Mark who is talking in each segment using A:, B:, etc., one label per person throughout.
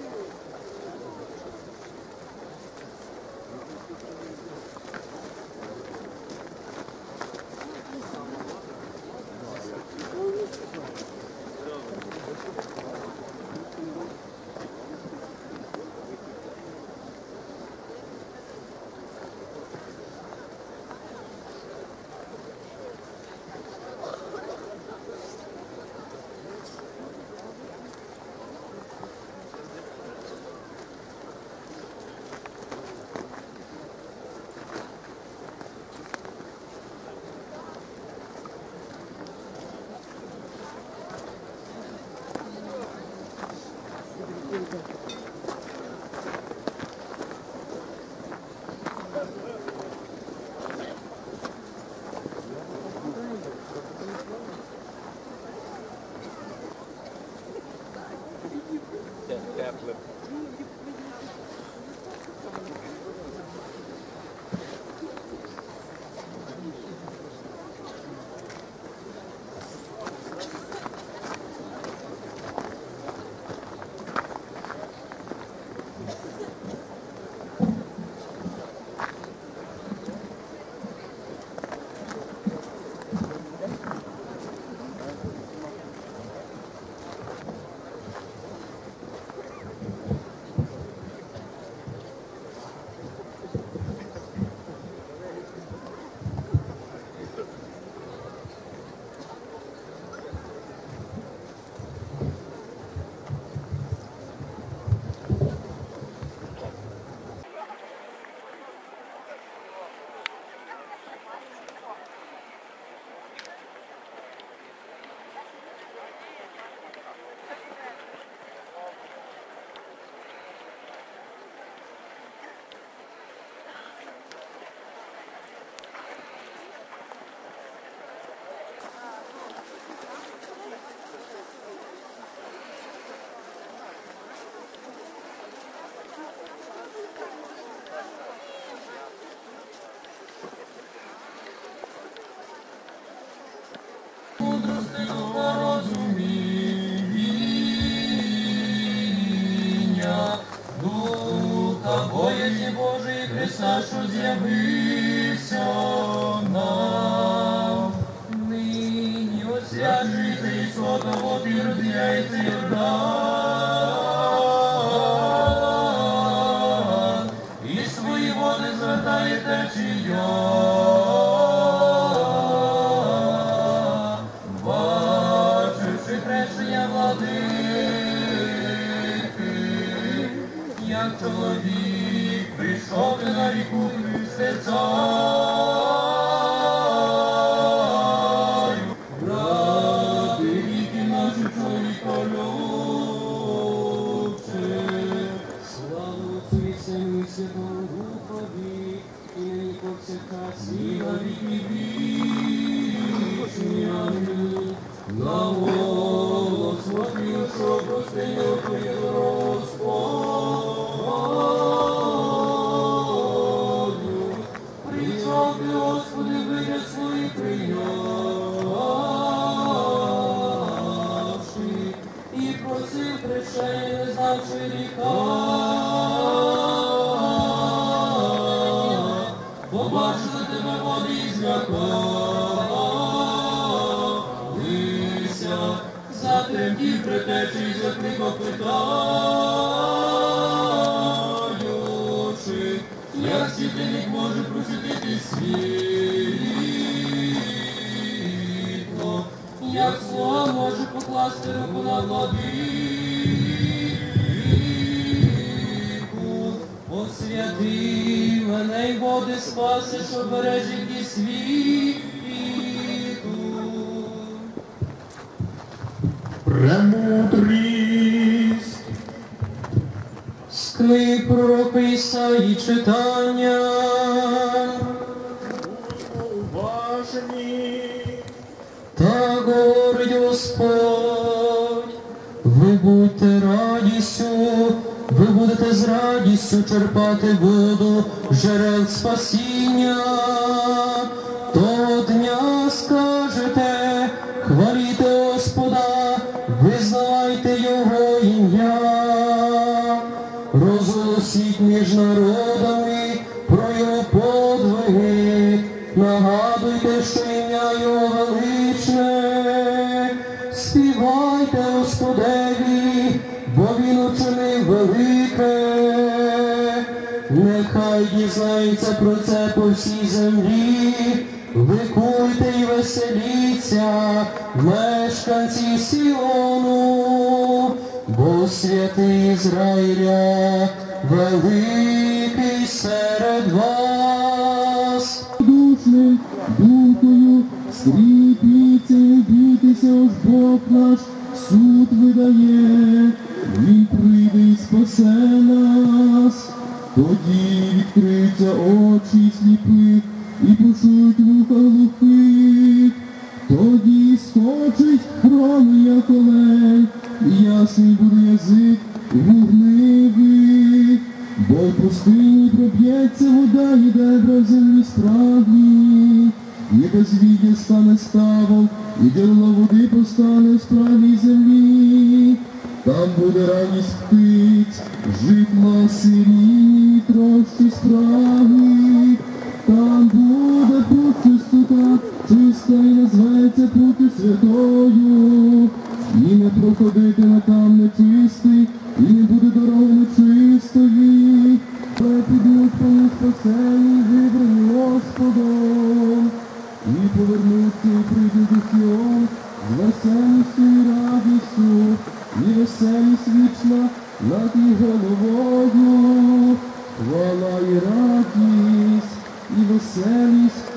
A: Thank you. Espíritu. Чоловік прийшов на ріку серцаю,
B: Lord.
A: Книги і читання.
C: Уважні.
A: Та говорить Господь, ви будьте радістю, ви будете з радістю черпати воду жерел спасіння. Нехай дізнається про це по всій землі, Викуйте і веселіться, мешканці Сіону, бо святий Ізраїля великий серед вас. Душний духою, скріпіться бійтеся, ось Бог наш суд видає, він прийде і спасе нас. Тоді відкриються очі сліпих і почують вуха глухих. Тоді скочить хром, як олень, і ясний буде язик вогнивий. Бо в пустині проб'ється вода, дебра в землі спраглі. І безвіддя стане ставом, і джерело води постане в справній землі. Там буде радість птиць, житла сирі, трощі справи, Там буде путь чистота, чиста і називається путь святою. І не на там і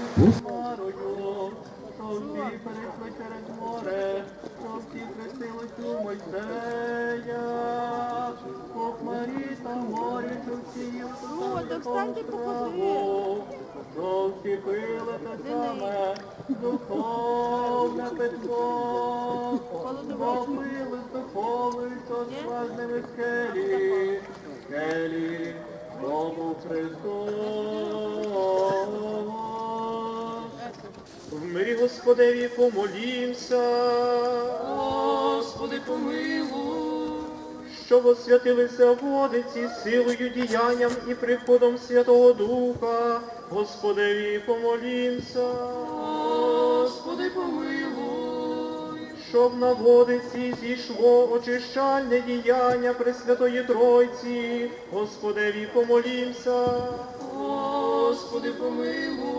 C: Господеві помолімся. Господи, помилуй. Щоб освятилися водиці силою, діянням і приходом Святого Духа. Господеві помолімся. Господи, помилуй. Щоб на водиці зійшло очищальне діяння Пресвятої Тройці. Господеві помолімся. Господи, помилуй.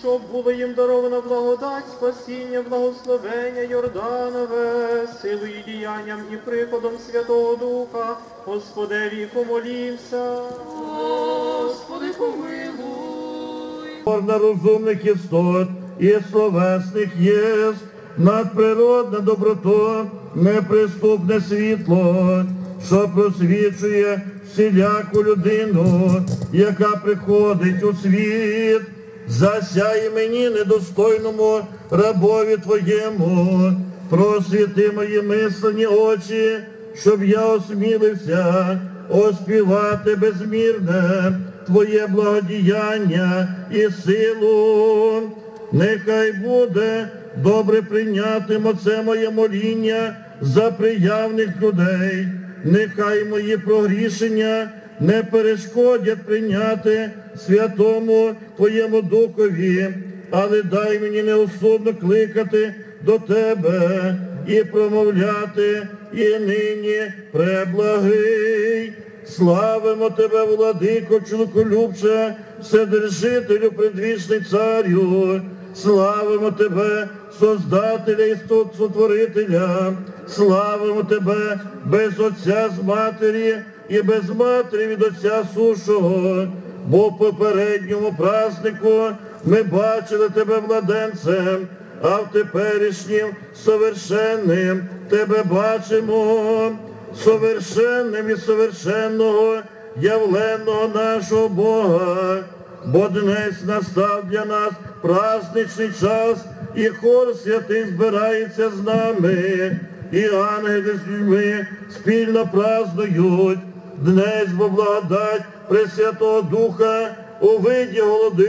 C: Щоб було їм дарована благодать, спасіння, благословення Йорданове, силою і діянням і приходом Святого Духа, Господеві помолімся. Господи, помилуй.
D: Можна розумних істот і словесних єст, надприродна доброто, неприступне світло, що просвічує всіляку людину, яка приходить у світ. Засяй мені недостойному рабові твоєму, просвіти мої мислені очі, щоб я осмілився оспівати безмірне Твоє благодіяння і силу. Нехай буде добре прийнятим оце моє моління за приявних людей. Нехай мої прогрішення не перешкодять прийняти святому Твоєму Духові, але дай мені неосудно кликати до Тебе і промовляти, і нині преблагий. Славимо Тебе, владико, чоловіколюбче, Вседержителю, предвічний царю, славимо Тебе, Создателя і Сотворителя, славимо Тебе без Отця з матері і без матері від Отця сушого, бо в попередньому празднику ми бачили Тебе младенцем, а в теперішнім совершенним Тебе бачимо. совершенним і совершенного, явленого нашого Бога, бо днес настав для нас праздничний час, і хор святий збирається з нами, і ангели з людьми спільно празднують. Днес бо благодать Пресвятого Духа у виді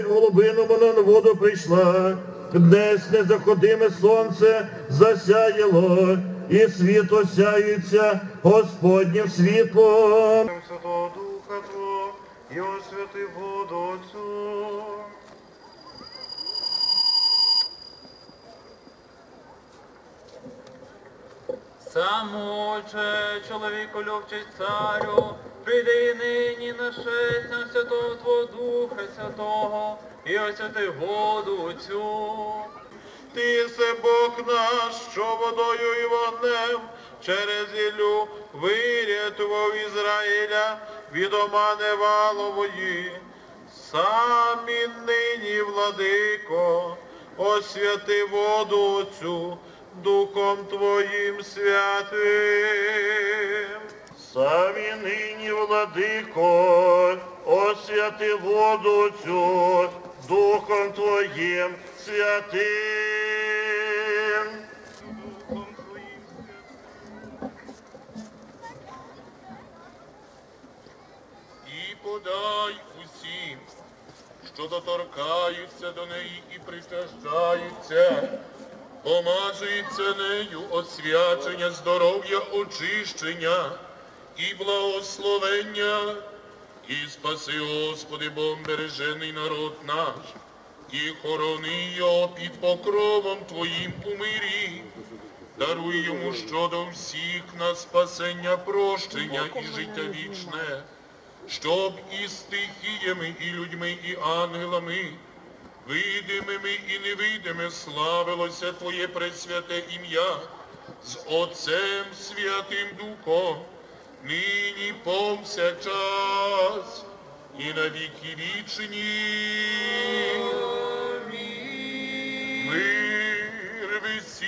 D: голубину вона на воду прийшла. Днес незаходиме сонце засяяло, і світ осяюється Господнім світлом.
A: Святого Духа Твого, і освяти воду Отцу. Самоче, чоловіку любчий царю, прийди і нині нашестя Святого Твого Духа Святого, і освяти воду цю.
E: Ти єси Бог наш, що водою і вогнем через Ілю вирятував Ізраїля від омани валової. Самі нині, владико, освяти воду цю Духом Твоїм святим.
D: Самі нині, владико, освяти воду цю Духом Твоїм святим.
E: І подай усім, що доторкаються до неї і причащаються, помазується нею освячення, здоров'я, очищення і благословення. І спаси, Господи, Бог бережений народ наш, і хорони його під покровом Твоїм у мирі. Даруй йому щодо всіх на спасення, прощення і життя вічне, щоб і стихіями, і людьми, і ангелами, видимими і невидимими славилося Твоє пресвяте ім'я з Отцем Святим Духом, нині повсякчас і на віки вічні. Мир висім.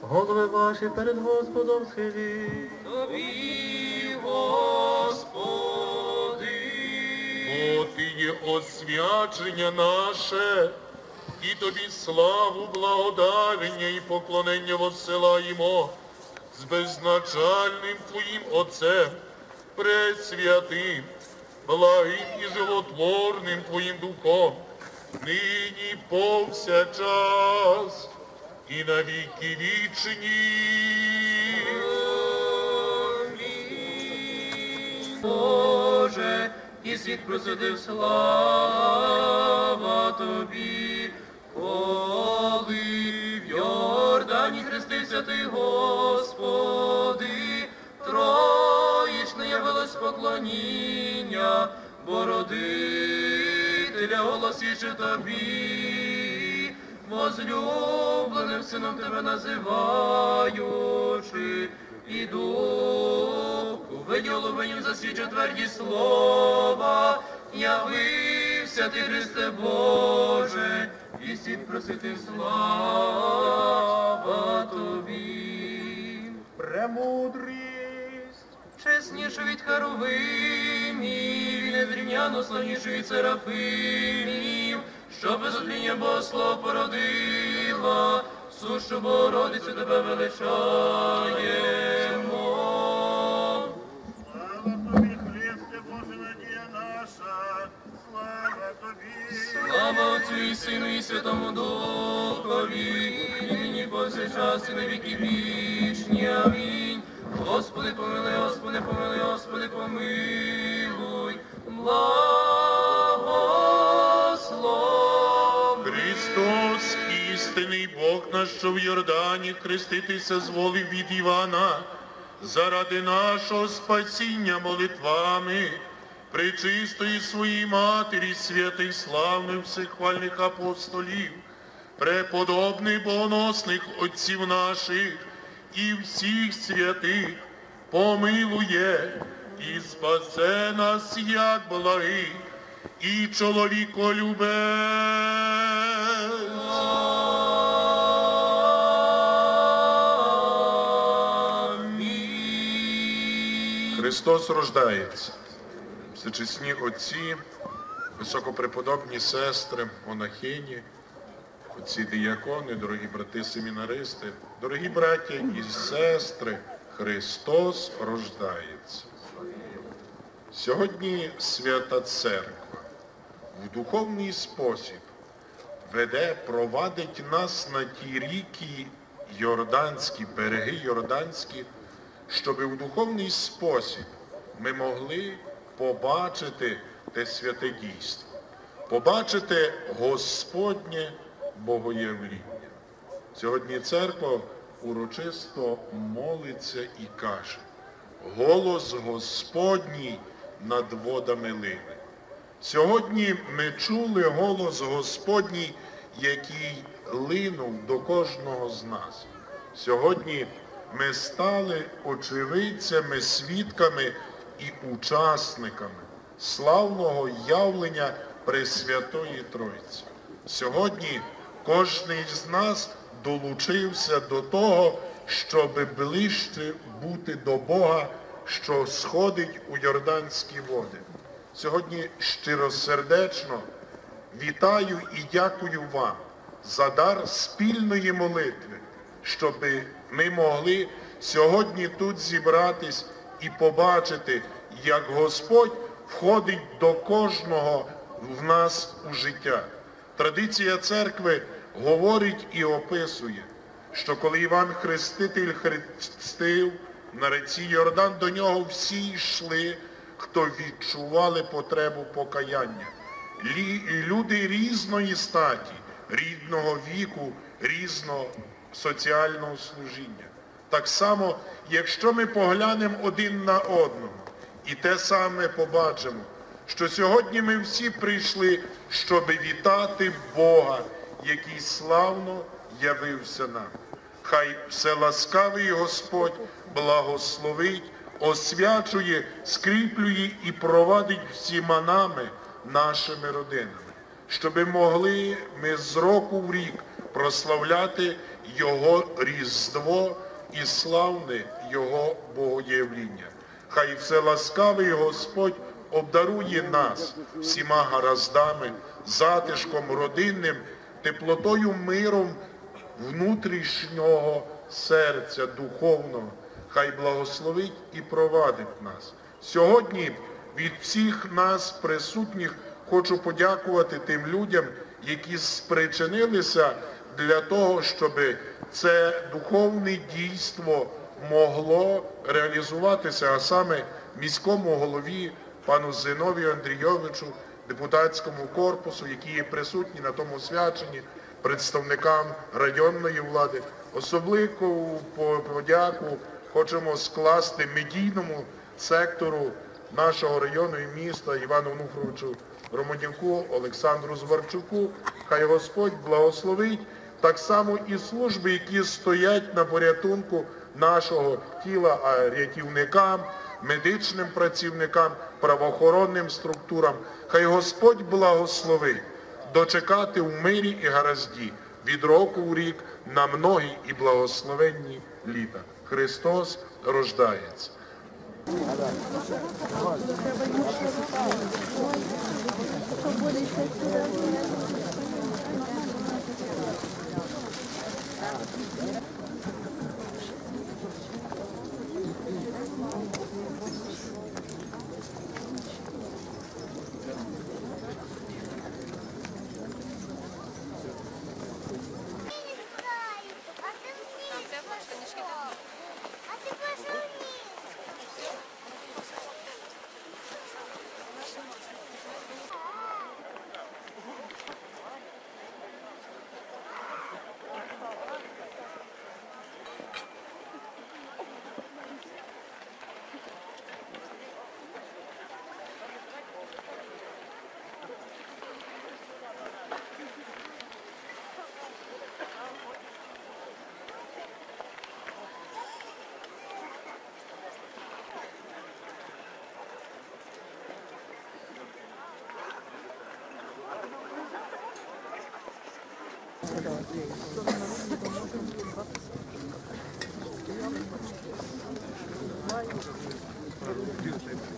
A: Голови ваші перед Господом схилі.
E: Тобі, Господи, бо Ти є освячення наше, і Тобі славу, благодарення і поклонення воссилаємо з беззначальним Твоїм Отцем, пресвятим, благим і животворним Твоїм Духом, нині повсякчас і на віки вічні.
A: Боже, і світ просидив слава Тобі, коли в Йордані хрестився Ти, Господи, троїчне явилось поклоніння, Бородителя голосіче Тобі, возлюбленим сином Тебе називаючи, і духу виділуванням засвідчу тверді слова, явився ти, Христе Боже, і світ просити слава Тобі.
E: Премудрість,
A: Чесніше від Харовимів, незрівняно славніше від Серафимів, що без отління Богослов породила, сущу Богородицю тебе величаємо. І Сину і Святому Духові, і нині повсякчас і на віки вічні. Амінь. Господи, помилуй, Господи, помилуй, Господи, помилуй. Благослови.
E: Христос, істинний Бог наш, що в Йордані хреститися зволив від Івана, заради нашого спасіння молитвами, пречистої своїй матері, святих славних всехвальних апостолів, преподобних богоносних отців наших і всіх святих помилує і спасе нас, як благий, і чоловіколюбець. Христос рождається. Всечесні отці, високопреподобні сестри, монахині, отці діякони, дорогі брати семінаристи, дорогі браття і сестри, Христос рождається. Сьогодні Свята Церква в духовний спосіб веде, провадить нас на ті ріки Йорданські, береги Йорданські, щоб у духовний спосіб ми могли побачити те святе дійство, побачити Господнє Богоявління. Сьогодні церква урочисто молиться і каже, голос Господній над водами лине. Сьогодні ми чули голос Господній, який линув до кожного з нас. Сьогодні ми стали очевидцями, свідками і учасниками славного явлення Пресвятої Тройці. Сьогодні кожен з нас долучився до того, щоб ближче бути до Бога, що сходить у Йорданські води. Сьогодні щиросердечно вітаю і дякую вам за дар спільної молитви, щоб ми могли сьогодні тут зібратись і побачити, як Господь входить до кожного в нас у життя. Традиція церкви говорить і описує, що коли Іван Хреститель хрестив на реці Йордан, до нього всі йшли, хто відчували потребу покаяння. Люди різної статі, рідного віку, різного соціального служіння. Так само, якщо ми поглянемо один на одного і те саме побачимо, що сьогодні ми всі прийшли, щоб вітати Бога, який славно явився нам. Хай вселаскавий Господь благословить, освячує, скріплює і провадить всіма нами, нашими родинами, щоби могли ми з року в рік прославляти Його Різдво і славне Його Богоявління. Хай вселаскавий Господь обдарує нас всіма гараздами, затишком родинним, теплотою миром внутрішнього серця духовного. Хай благословить і провадить нас. Сьогодні від всіх нас присутніх хочу подякувати тим людям, які спричинилися для того, щоб це духовне дійство могло реалізуватися, а саме міському голові пану Зиновію Андрійовичу, депутатському корпусу, які є присутні на тому свяченні, представникам районної влади. Особливу подяку хочемо скласти медійному сектору нашого району і міста Івану Нуфровичу Романюку, Олександру Зварчуку. Хай Господь благословить так само і служби, які стоять на порятунку нашого тіла, рятівникам, медичним працівникам, правоохоронним структурам. Хай Господь благословить дочекати в мирі і гаразді від року в рік на многі і благословенні літа. Христос рождається.
F: Thank you. Thank
C: you.